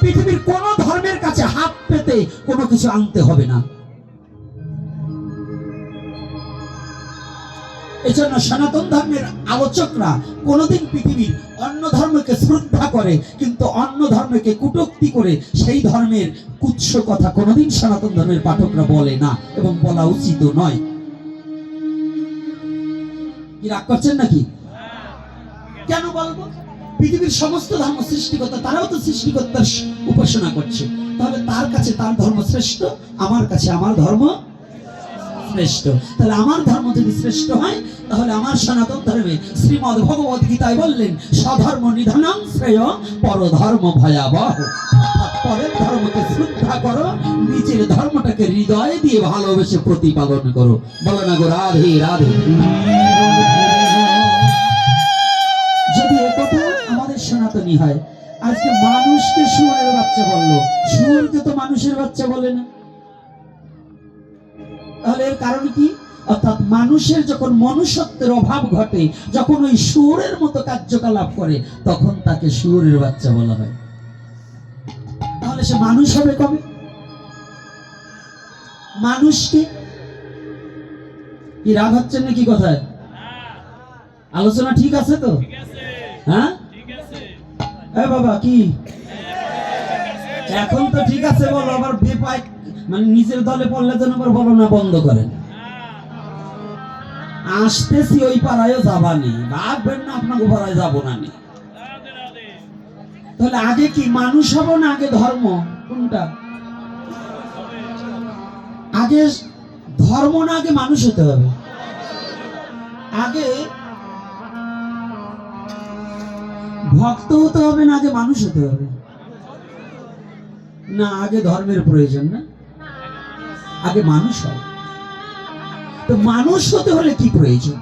পৃথিবীর কোন ধর্মের কাছে হাত পেতে কোনো কিছু আনতে হবে না। এজন্য সনাতন ধর্মের আলোচকরা কোনোদিন পৃথিবীর অন্য ধর্মকে শ্রদ্ধা করে, কিন্তু অন্য ধর্মকে কুটোক্তি করে সেই ধর্মের কুৎস কথা কোনোদিন সনাতন ধর্মের পাঠকরা বলে না এবং বলা উচিত নয়। কি রাগ করছেন নাকি? কেন বলব? পৃথিবীর সমস্ত ধর্ম সৃষ্টিকর্তা, তারাও তো সৃষ্টিকর্তার উপাসনা করছে। তাহলে তার কাছে তার ধর্ম শ্রেষ্ঠ, আমার কাছে আমার ধর্ম শ্রেষ্ঠ। তাহলে আমার ধর্ম যদি শ্রেষ্ঠ হয়, তাহলে আমার সনাতন ধর্মে শ্রীমদ ভগবত গীতায় বললেন শ্রেয় পরধর্ম ভয়াবহ। পরের ধর্মকে শ্রদ্ধা করো, নিজের ধর্মটাকে হৃদয় দিয়ে ভালোবেসে প্রতিপালন করো। বলো না গো, রাধে রাধে। সনাতনী হয়। আজকে মানুষকে শুয়োরের বাচ্চা বলল। শুয়োরকে তো মানুষের বাচ্চা বলে না। তাহলে এর কারণ কি? অর্থাৎ মানুষের যখন মনুষ্যত্বের অভাব ঘটে যখন ওই শুয়োরের মতো কার্যকলাপ করে তখন তাকে শুয়োরের বাচ্চা বলা হয়। তাহলে সে মানুষ হবে কবে? মানুষকে? কি রাগ হচ্ছে নাকি কথায়? আলোচনা ঠিক আছে তো? হ্যাঁ? বাবা, কি? এখন তো ঠিক আছে বলো, আবার মানে নিজের দলে পড়লে যেন আবার বলো না বন্ধ করেন আসতেছি ওই যাবানি ভাববেন না আপনাকে পাড়ায় যাব না নি তাহলে আগে কি, মানুষ হব না আগে ধর্ম? কোনটা? আগে ধর্ম না, আগে মানুষ হতে হবে। আগে ভক্ত হতে হবে না, আগে মানুষ হতে হবে। না, আগে ধর্মের প্রয়োজন না। আগে মানুষ হয়। তো মানুষ হতে হলে কি প্রয়োজন?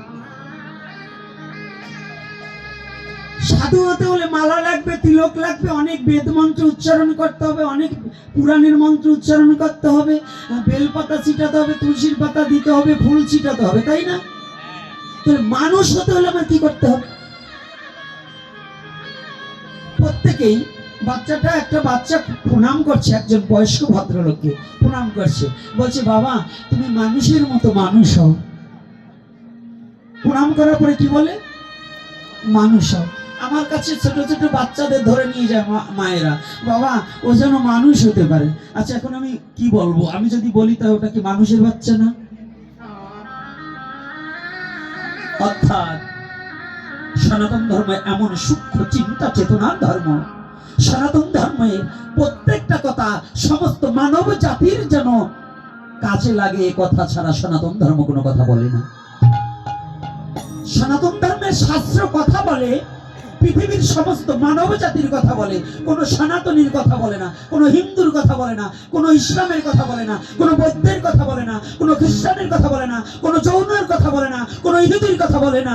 সাধু হতে হলে মালা লাগবে, তিলক লাগবে, অনেক বেদ মন্ত্র উচ্চারণ করতে হবে, অনেক পুরাণের মন্ত্র উচ্চারণ করতে হবে, বেলপাতা ছিটাতে হবে, তুলসীর পাতা দিতে হবে, ফুল ছিটাতে হবে, তাই না? তাহলে মানুষ হতে হলে আমার কি করতে হবে? প্রত্যেকেই বাচ্চাটা একটা বাচ্চা প্রণাম করছে, একজন বয়স্ক ভদ্রলোককে প্রণাম করছে। বলছে, বাবা, তুমি মানুষের মতো মানুষ হও। প্রণাম করার পরে কি বলে? মানুষ হও। আমার কাছে ছোট ছোট বাচ্চাদের ধরে নিয়ে যায় মায়েরা। বাবা, ও যেন মানুষ হতে পারে। আচ্ছা এখন আমি কি বলব? আমি যদি বলি, তাহলে ওটা কি মানুষের বাচ্চা না? অর্থাৎ সনাতন ধর্ম এমন সূক্ষ্ম চিন্তা চেতনার ধর্ম। সনাতন ধর্মের প্রত্যেকটা কথা সমস্ত মানব জাতির যেন কাজে লাগে এ কথা ছাড়া সনাতন ধর্ম কোনো কথা বলে না। সনাতন ধর্মের শাস্ত্র কথা বলে, পৃথিবীর সমস্ত মানব জাতির কথা বলে, কোন সনাতনীর কথা বলে না, কোন হিন্দুর কথা বলে না, কোন ইসলামের কথা বলে না, কোন বৌদ্ধের কথা বলে না, কোন খ্রিস্টানের কথা বলে না, কোন যৌনের কথা বলে না, কোন ইহুদির কথা বলে না।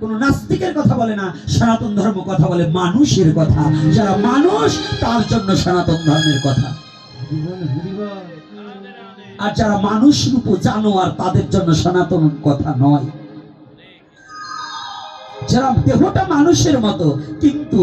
কোন নাস্তিকের কথা বলে না, সনাতন ধর্ম কথা বলে মানুষের কথা। যারা মানুষ, তার জন্য সনাতন ধর্মের কথা। আর যারা মানুষ রূপ জানোয়ার, তাদের জন্য সনাতন কথা নয়। যারা দেহটা মানুষের মতো, কিন্তু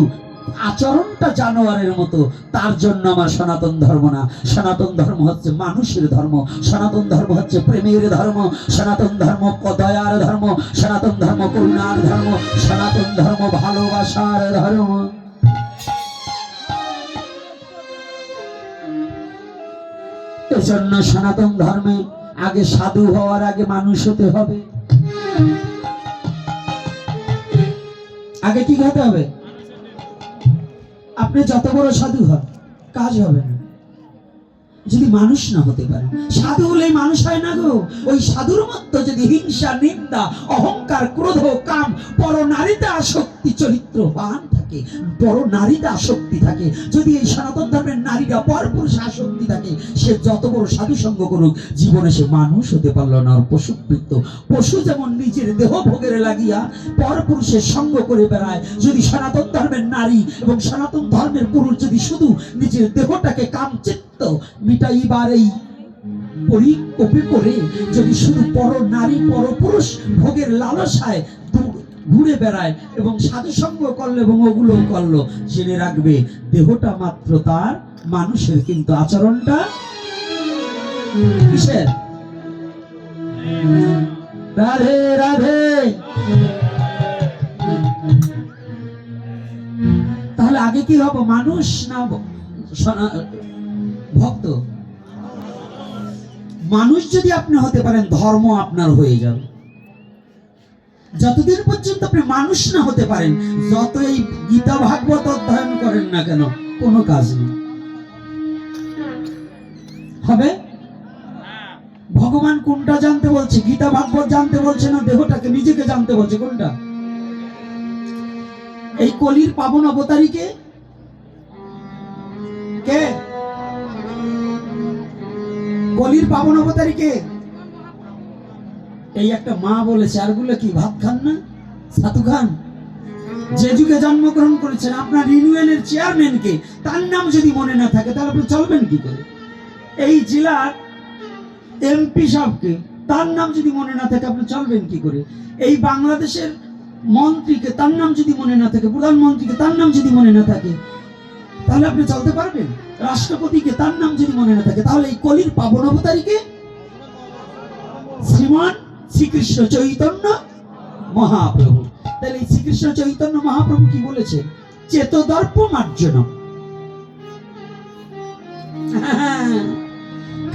আচরণটা জানোয়ারের মতো, তার জন্য আমার সনাতন ধর্ম না। সনাতন ধর্ম হচ্ছে মানুষের ধর্ম। সনাতন ধর্ম হচ্ছে প্রেমের ধর্ম। সনাতন ধর্ম দয়ার ধর্ম। সনাতন ধর্ম করুণার ধর্ম। সনাতন ধর্ম ভালোবাসার ধর্ম। এজন্য সনাতন ধর্মে আগে সাধু হওয়ার আগে মানুষ হতে হবে। আগে কি খেতে হবে? আপনি যত বড় সাধু হন, কাজ হবে না। যদি মানুষ না হতে পারে, সাধু হলে মানুষ হয় না গো। ওই সাধুর মধ্যে যদি হিংসা, নিন্দা, অহংকার, ক্রোধ, কাম পর নারীতে আসক্তি চরিত্র বান থাকে? বড় নারীতে আসক্তি থাকে। যদি এই সনাতন ধর্মের নারীরা পর পুরুষে আসক্তি থাকে, সে যত বড় সাধু সঙ্গ করুক, জীবনে সে মানুষ হতে পারল না। পশুবৃত্ত পশু যেমন নিজের দেহ ভোগের লাগিয়া পর পুরুষের সঙ্গ করে বেড়ায়, যদি সনাতন ধর্মের নারী এবং সনাতন ধর্মের পুরুষ যদি শুধু নিজের দেহটাকে কামচিত্ত মিটাইবার এই পরিকপে করে, যদি শুধু পর নারী পর পুরুষ ভোগের লালসায় ঘুরে বেড়ায় এবং সাধু সঙ্গ করল এবং ওগুলো করল। জেনে রাখবে, দেহটা মাত্র তার, মানুষের কিন্তু আচরণটা কিসের? রাধে রাধে। তাহলে আগে কি হব, মানুষ না ভক্ত? মানুষ যদি আপনি হতে পারেন, ধর্ম আপনার হয়ে যাবে। যতদিন পর্যন্ত আপনি মানুষ না হতে পারেন যত এই গীতা ভাগবত অধ্যয়ন করেন না কেন কোনো কাজ নেই। হবে? ভগবান কোনটা জানতে বলছে? গীতা ভাগবত জানতে বলছে না দেহটাকে নিজেকে জানতে বলছে? কোনটা? এই কলির পাবন অবতারীকে কে? কলির পাবন অবতারীকে এই একটা মা বলেছে আরগুলো কি, ভাত খান না? সাতু খান? যে যুগে জন্মগ্রহণ করেছেন আপনার ইউনিয়নের চেয়ারম্যানকে, তার নাম যদি মনে না থাকে, তাহলে আপনি চলবেন কি করে? এই জেলার এমপি সাহেবকে, তার নাম যদি মনে না থাকে, আপনি চলবেন কি করে? এই বাংলাদেশের মন্ত্রীকে, তার নাম যদি মনে না থাকে, প্রধানমন্ত্রীকে তার নাম যদি মনে না থাকে, তাহলে আপনি চলতে পারবেন? রাষ্ট্রপতিকে তার নাম যদি মনে না থাকে, তাহলে এই কলির পাবন অবতারীকে শ্রীমান শ্রীকৃষ্ণ চৈতন্য মহাপ্রভু। তাহলে এই শ্রীকৃষ্ণ চৈতন্য মহাপ্রভু কি বলেছে? চেতদর্প মার্জন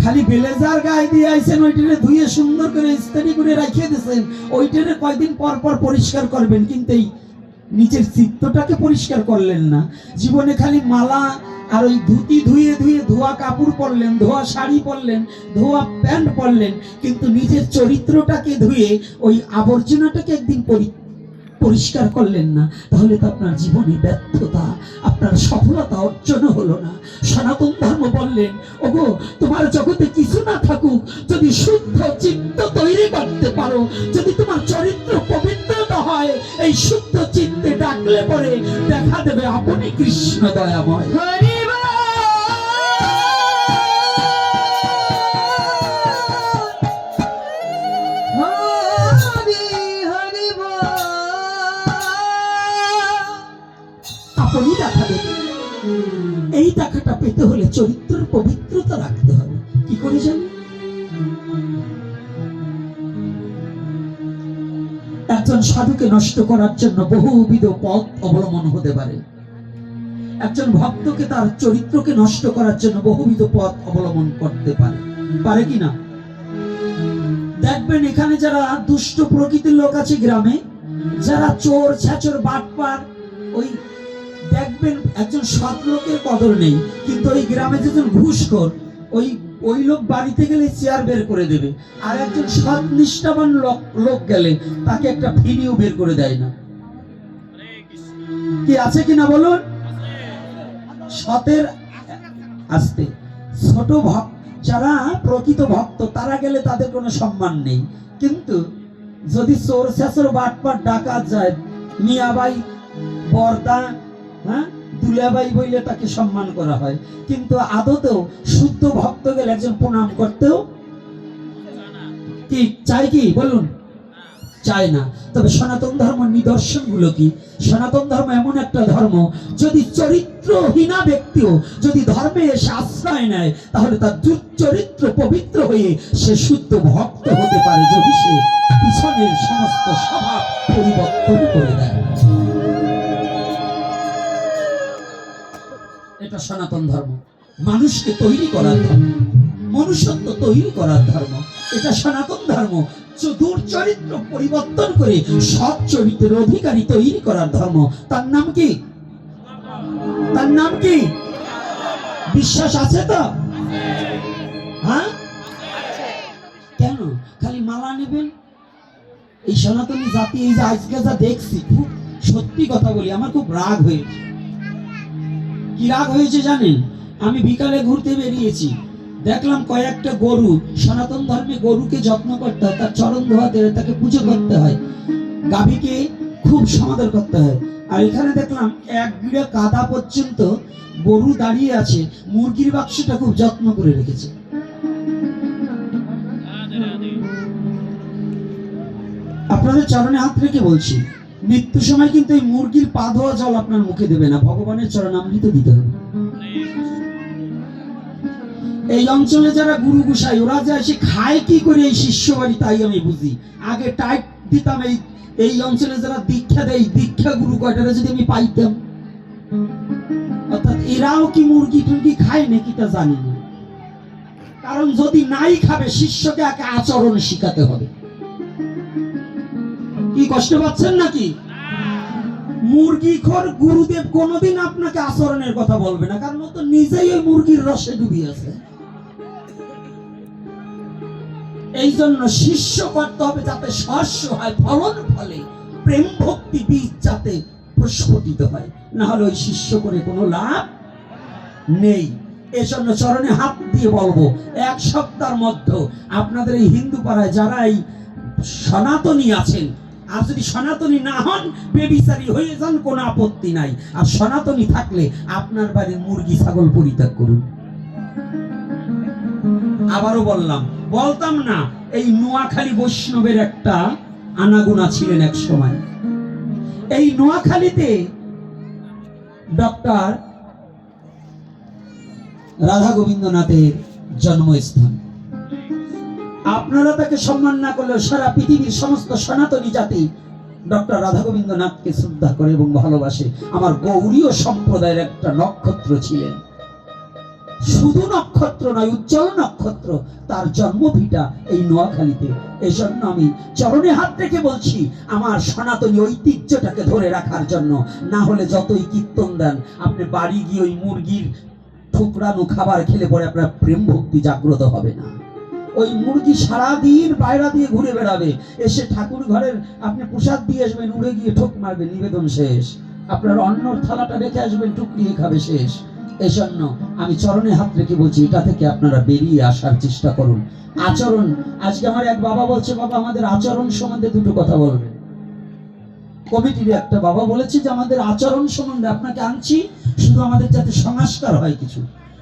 খালি বেলেজার গায়ে দিয়ে আইছেন, ওইটারে ধুয়ে সুন্দর করে ইস্তারি করে রাখিয়ে দিয়েছেন। ওইটারে কয়দিন পর পর পরিষ্কার করবেন, কিন্তু এই নিজের চিত্তটাকে পরিষ্কার করলেন না। জীবনে খালি মালা আর ওই ধুতি ধুয়ে ধুয়ে ধোয়া কাপড় পরলেন, ধোয়া শাড়ি পরলেন, ধোয়া প্যান্ট পরলেন, কিন্তু নিজের চরিত্রটাকে ধুয়ে ওই আবর্জনাটাকে একদিন পরি- পরিষ্কার করলেন না। তাহলে তো আপনার জীবনে ব্যর্থতা, আপনার সফলতা অর্জন হলো না। সনাতন ধর্ম বললেন, ওগো, তোমার জগতে কিছু না থাকুক, যদি শুদ্ধ চিত্ত তৈরি করতে পারো, যদি তোমার চরিত্র পবিত্রতা হয়, এই শুদ্ধ চিত্তে ডাকলে পরে দেখা দেবে আপনি কৃষ্ণ দয়াময়। একজন সাধুকে নষ্ট করার জন্য বহুবিধ পথ অবলম্বন হতে পারে। একজন ভক্তকে তার চরিত্রকে নষ্ট করার জন্য বহুবিধ পথ অবলম্বন করতে পারে। পারে কি না? দেখবেন এখানে যারা দুষ্ট প্রকৃতির লোক আছে গ্রামে, যারা চোর ছ্যাচর বাটপার, ওই দেখবেন একজন সৎ লোকের কদর নেই, কিন্তু ওই গ্রামে যেজন ঘুষখোর ওই ওই লোক বাড়িতে গেলে চেয়ার বের করে দেবে। আর একজন সৎ, নিষ্ঠাবান লোক গেলে তাকে একটা ভিডিও বের করে দেয় না। কি আছে কিনা বলুন? সতের আসতে। ছোট ভক্ত যারা প্রকৃত ভক্ত, তারা গেলে তাদের কোনো সম্মান নেই। কিন্তু যদি চোর শেষর বাটপাট ডাকাত যায়, মিয়াবাই, বর্দা হ্যাঁ? দুলাবাই বইলে তাকে সম্মান করা হয়। কিন্তু আদতেও শুদ্ধ ভক্ত গেলে একজন প্রণাম করতেও কি? চাই কি? বলুন। চায় না। তবে সনাতন ধর্ম নিদর্শনগুলো কি? সনাতন ধর্ম এমন একটা ধর্ম, যদি চরিত্রহীনা ব্যক্তিও যদি ধর্মে এসে আশ্রয় নেয়, তাহলে তার দুর্চরিত্র পবিত্র হয়ে সে শুদ্ধ ভক্ত হতে পারে, যদি সে পিছনের সমস্ত স্বভাব পরিবর্তন করে দেয়। সনাতন ধর্ম। মানুষকে তৈরি করার ধর্ম। মনুষ্যত্ব তৈরি করার ধর্ম। এটা সনাতন ধর্ম। চ- দুর্চরিত্র পরিবর্তন করে সৎ চরিত্রের অধিকারী তৈরি করার ধর্ম। তার নাম কি? তার নাম কি? বিশ্বাস আছে তো? হ্যাঁ? কেন? খালি মালা নেবেন? এই সনাতনী জাতি, এই যে আজকে যা দেখছি, খুব সত্যি কথা বলি, আমার খুব রাগ হয়েছে। কি রাগ হয়েছে জানেন? আমি বিকালে ঘুরতে বেরিয়েছি। দেখলাম কয়েকটা গরু, সনাতন ধর্মে গরুকে যত্ন করতে হয়, তার চরণ ধোয়াতে তাকে পুজো করতে হয়। গাভীকে খুব সমাদর করতে হয়। আর এখানে দেখলাম এক বিড়া কাদা পর্যন্ত গরু দাঁড়িয়ে আছে, মুরগির বাক্সটা খুব যত্ন করে রেখেছে। আপনাদের চরণে হাত রেখে বলছি মৃত্যু সময় কিন্তু এই মুরগির পা ধোয়া জল আপনার মুখে দেবে না। ভগবানের চরণামৃত দিতে হবে। এই অঞ্চলে যারা গুরু গুসাই, ওরা যা এসে খায় কি করে এই শিষ্য বাড়ি তাই আমি বুঝি। আগে টাইট দিতাম এই এই অঞ্চলে যারা দীক্ষা দেয়, দীক্ষা গুরু কয়টারা যদি আমি পাইতাম? অর্থাৎ এরাও কি মুরগি টুরগি খায় নাকি তা জানি না। কারণ যদি নাই খাবে, শিষ্যকে একে আচরণ শিখাতে হবে। কি কষ্ট পাচ্ছেন নাকি? মুরগি খোর গুরুদেব কোনোদিন আপনাকে আচরণের কথা বলবে না, কারণ তো নিজেই ওই মুরগির রসে ডুবি আছে। এই জন্য শিষ্য করতে হবে যাতে শস্য হয়, ফলন ফলে, প্রেম ভক্তি বীজ যাতে প্রস্ফুটিত হয়, না হলে ওই শিষ্য করে কোনো লাভ নেই। এজন্য চরণে হাত দিয়ে বলব, এক সপ্তাহের মধ্যে আপনাদের এই হিন্দু পাড়ায় যারা এই সনাতনী আছেন আর যদি সনাতনী না হন, বেবিচারি হয়ে যান, কোনো আপত্তি নাই। আর সনাতনী থাকলে আপনার বাড়ির মুরগি, ছাগল পরিত্যাগ করুন। আবারও বললাম, বলতাম না, এই নোয়াখালী বৈষ্ণবের একটা আনাগুনা ছিলেন এক সময়। এই নোয়াখালীতে ডক্টর রাধা গোবিন্দনাথের জন্মস্থান। আপনারা তাকে সম্মান না করলেও সারা পৃথিবীর সমস্ত সনাতনী জাতি ডক্টর রাধা গোবিন্দনাথকে শ্রদ্ধা করে এবং ভালোবাসে। আমার গৌরীয় সম্প্রদায়ের একটা নক্ষত্র ছিলেন। শুধু নক্ষত্র নয়, উজ্জ্বল নক্ষত্র, তার জন্মভিটা এই নোয়াখালীতে। এই জন্য আমি চরণে হাত রেখে বলছি, আমার সনাতনী ঐতিহ্যটাকে ধরে রাখার জন্য। না হলে যতই কীর্তন দেন, আপনি বাড়ি গিয়ে ওই মুরগির ঠুকরানো খাবার খেলে পরে আপনার প্রেম ভক্তি জাগ্রত হবে না। ওই মুরগি সারাদিন বাইরা দিয়ে ঘুরে বেড়াবে। এসে ঠাকুর ঘরের আপনি প্রসাদ দিয়ে আসবেন, উড়ে গিয়ে ঠোক মারবে নিবেদন শেষ। আপনার অন্নর থালাটা রেখে আসবেন টুকরিয়ে খাবে শেষ। এই জন্য আমি চরণে হাত রেখে বলছি, এটা থেকে আপনারা বেরিয়ে আসার চেষ্টা করুন। আচরণ, আজকে আমার এক বাবা বলছে, বাবা, আমাদের আচরণ সম্বন্ধে দুটো কথা বলবেন কমিটির একটা বাবা বলেছে যে, আমাদের আচরণ সম্বন্ধে আপনাকে আনছি, শুধু আমাদের যাতে সংস্কার হয় কিছু।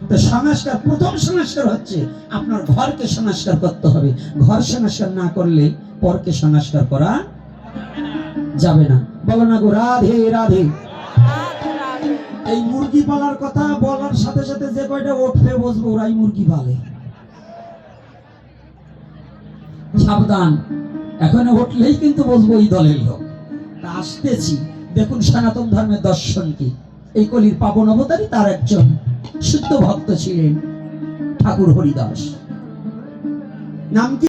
তো সংস্কার, প্রথম সংস্কার হচ্ছে আপনার ঘরকে সংস্কার করতে হবে। ঘর সংস্কার না করলে পরকে সংস্কার করা যাবে না। বলো না গো, রাধে রাধে। এই মুরগি পালার কথা বলার সাথে সাথে যে কয়টা উঠবে বসবো, ওরাই মুরগি পালে। সাবধান। এখন উঠলেই কিন্তু বসবো এই দলের লোক। তা আসতেছি। দেখুন সনাতন ধর্মের দর্শন কি? এই কলির পাবন অবতারী তার একজন। শুদ্ধ ভক্ত ছিলেন ঠাকুর হরিদাস। নাম